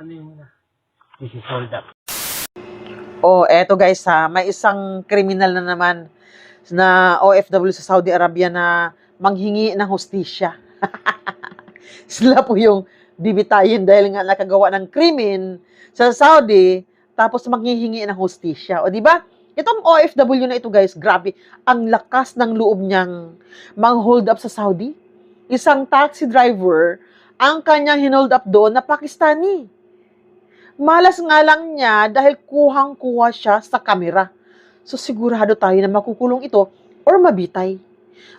ano yung this is hold up. Oh, eto guys ha, may isang kriminal na naman na OFW sa Saudi Arabia na manghingi ng hustisya. Sila po yung bibitayin dahil nga nakagawa ng krimen sa Saudi, tapos manghihingi ng hustisya. O di ba? Itong OFW na ito guys, grabe, ang lakas ng loob niyang mang-hold up sa Saudi. Isang taxi driver, ang kanyang hinold up doon na Pakistani. Malas nga lang niya dahil kuhang-kuha siya sa kamera. So sigurado tayo na makukulong ito or mabitay.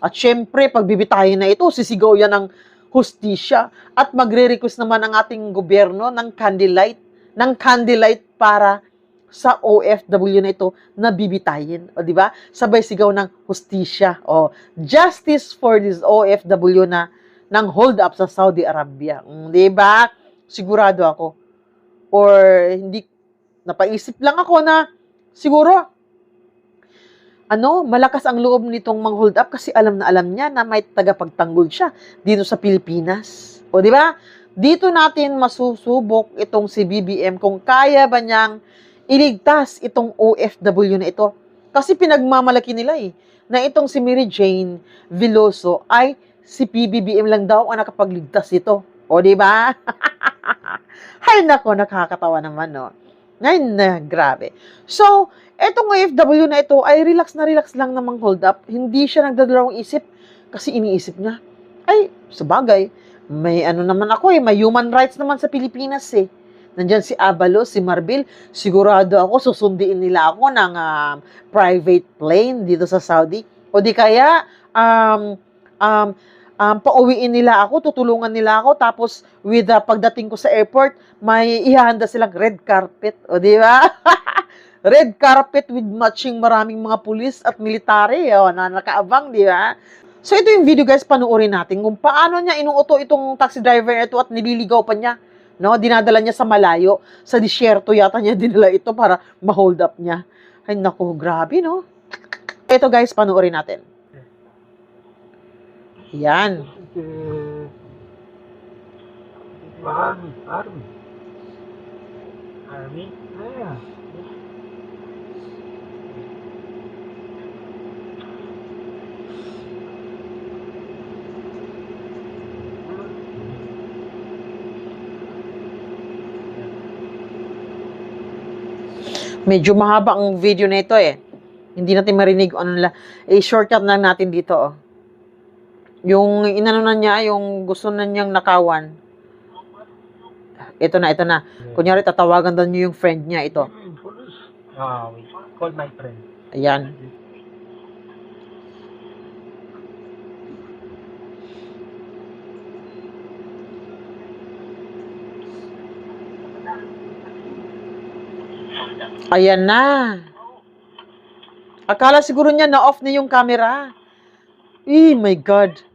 At syempre, pag bibitayin na ito, sisigaw yan ng hustisya at magre-request naman ang ating gobyerno ng candlelight, ng candlelight para sa OFW na ito na bibitayin. O di ba? Sabay sigaw ng hustisya. O justice for this OFW na ng hold up sa Saudi Arabia. Mm, Di ba? Sigurado ako or hindi napaisip lang ako na siguro ano, malakas ang loob nitong mang-hold up kasi alam na alam niya na may tagapagtanggol siya dito sa Pilipinas. O di ba? Dito natin masusubok itong si BBM kung kaya ba niyang iligtas itong OFW na ito. Kasi pinagmamalaki nila eh, na itong si Mary Jane Veloso ay si PBBM lang daw ang nakapagligtas ito. O di ba? Hay nako, nakakatawa naman, no? Ngayon na, grabe. So, etong OFW na ito ay relax na relax lang namang hold up. Hindi siya nagdadalawang isip kasi iniisip niya, ay, sabagay, may ano naman ako eh, may human rights naman sa Pilipinas eh. Nandyan si Abalos, si Marbil, sigurado ako susundiin nila ako ng um, private plane dito sa Saudi. O di kaya, um, um, um, pauwiin nila ako, tutulungan nila ako, tapos with the pagdating ko sa airport, may ihahanda silang red carpet. O di ba? red carpet with matching maraming mga pulis at military o, na nakaabang, di ba? So ito yung video guys, panuorin natin kung paano niya inuuto itong taxi driver ito at nililigaw pa niya. No, dinadala niya sa malayo, sa disyerto yata niya dinala ito para ma-hold up niya. Ay naku, grabe no. Ito guys, panuorin natin. Yan. Uh, army, army. Yeah. Medyo mahaba ang video na ito eh. Hindi natin marinig ano nila. Eh, shortcut na natin dito oh. Yung inano na niya, yung gusto na niyang nakawan. Ito na, ito na. Kunyari, tatawagan daw niyo yung friend niya, ito. Wait. Call my friend. Ayan. Ayan na. Akala siguro niya na off na yung camera. Eh, my God.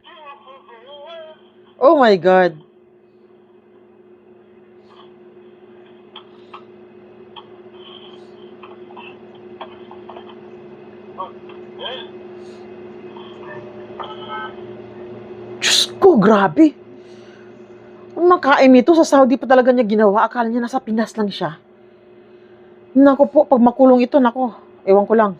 Oh my God. Diyos ko, grabe. Ang makaim ito, sa Saudi pa talaga niya ginawa. Akala niya nasa Pinas lang siya. Nako po, pag makulong ito, nako, ewan ko lang.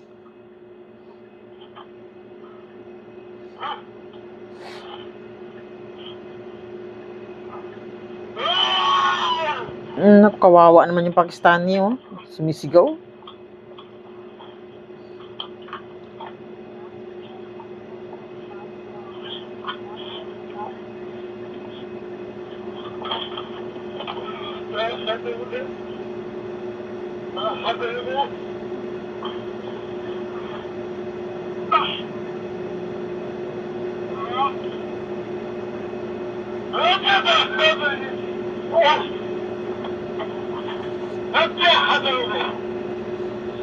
Mm, naku, kawawa naman yung Pakistani, oh. Sumisigaw.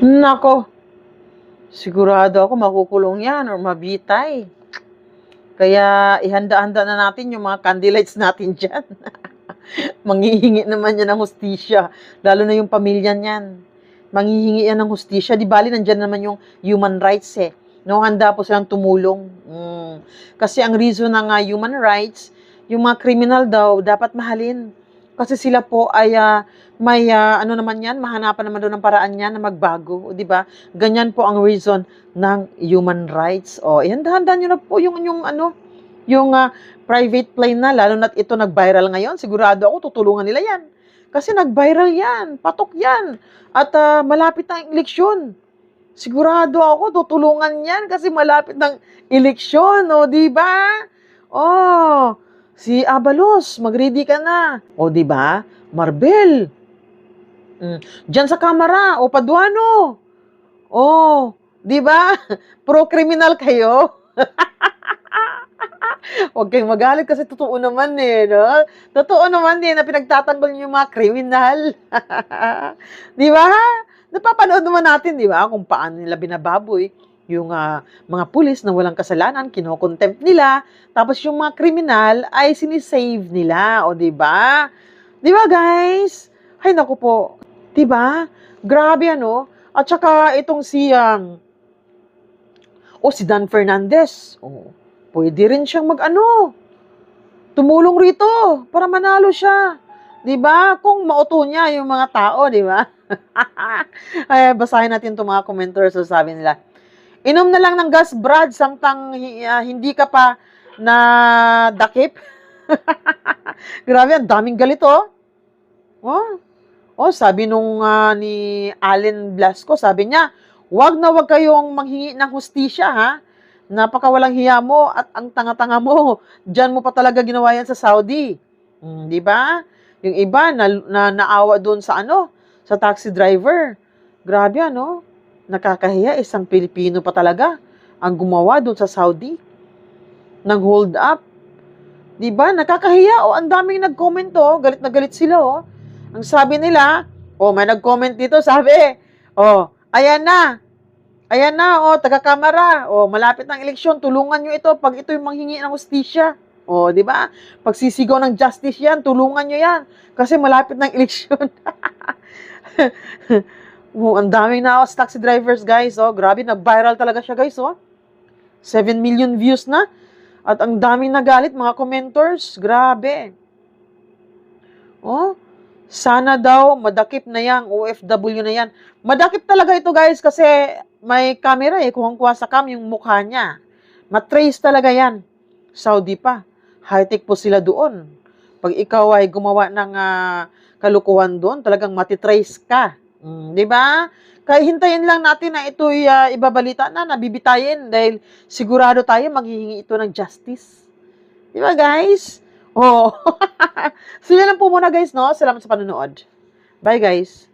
Nako. Sigurado ako makukulong yan or mabitay. Kaya ihanda-handa na natin yung mga candlelights natin dyan. Manghihingi naman yan ng hustisya. Lalo na yung pamilya niyan. Manghihingi yan ng hustisya. Di bali, nandyan naman yung human rights eh. No, handa po silang tumulong. Mm. Kasi ang reason ng uh, human rights, yung mga criminal daw, dapat mahalin. Kasi sila po ay ah, may ah, ano naman yan, mahanapan naman doon ng paraan yan na magbago, di ba? Ganyan po ang reason ng human rights. O, ihanda-handa nyo na po yung, yung ano, yung ah, private plane na, lalo na't ito nag-viral ngayon, sigurado ako tutulungan nila yan. Kasi nag-viral yan, patok yan, at ah, malapit na ang eleksyon. Sigurado ako tutulungan yan kasi malapit ng eleksyon, o di ba? Oh, si Abalos, mag-ready ka na. O di ba? Marbel. Mm. Diyan sa kamera, o Paduano. Oh, di ba? Pro-criminal kayo. Huwag kayong magalit kasi totoo naman eh, no? Totoo naman eh na pinagtatanggol niyo yung mga kriminal. di ba? Napapanood naman natin, di ba, kung paano nila binababoy yung ah, mga pulis na walang kasalanan, kinokontempt nila, tapos yung mga kriminal ay sinisave nila, o di ba? Di ba, guys? Ay, naku po. Di ba? Grabe, ano? At saka itong si, um, o si Dan Fernandez. Oh, pwede rin siyang mag-ano. Tumulong rito para manalo siya. 'Di ba? Kung mauto niya yung mga tao, 'di ba? Ay, basahin natin 'tong mga commenters so sabi nila. Inom na lang ng gas, Brad, samtang ah, hindi ka pa na dakip. Grabe, ang daming galit, oh. Oh, oh sabi nung ah, ni Allen Blasco, sabi niya, wag na wag kayong manghingi ng hustisya, ha? Napakawalang hiya mo at ang tanga-tanga mo. Diyan mo pa talaga ginawa yan sa Saudi. Mm, di ba? Yung iba na, na naawa doon sa ano, sa taxi driver. Grabe ano? Nakakahiya isang Pilipino pa talaga ang gumawa doon sa Saudi. Nang hold up. 'Di ba? Nakakahiya oh, ang daming nag-comment oh, galit na galit sila oh. Ang sabi nila, oh, may nag-comment dito, sabi, oh, ayan na. Ayan na, oh, taga-kamara. Oh, malapit ng eleksyon, tulungan nyo ito pag ito yung manghingi ng hustisya. Oh, di ba? Pag sisigaw ng justice yan, tulungan nyo yan. Kasi malapit ng eleksyon. Oh, ang daming na taxi drivers, guys. Oh, grabe, nag-viral talaga siya, guys. Oh. 7 million views na. At ang daming nagalit, mga commenters. Grabe. Oh, sana daw madakip na yang OFW na yan. Madakip talaga ito guys kasi may camera eh, kuhang-kuha sa cam yung mukha niya. Matrace talaga yan. Saudi pa. High-tech po sila doon. Pag ikaw ay gumawa ng ah, kalukuhan doon, talagang matitrace ka. Mm, di ba? Kaya hintayin lang natin na ito'y ah, ibabalita na, nabibitayin dahil sigurado tayo maghihingi ito ng justice. Di ba guys? Oh. so lang po muna guys, no? Salamat sa panonood. Bye guys.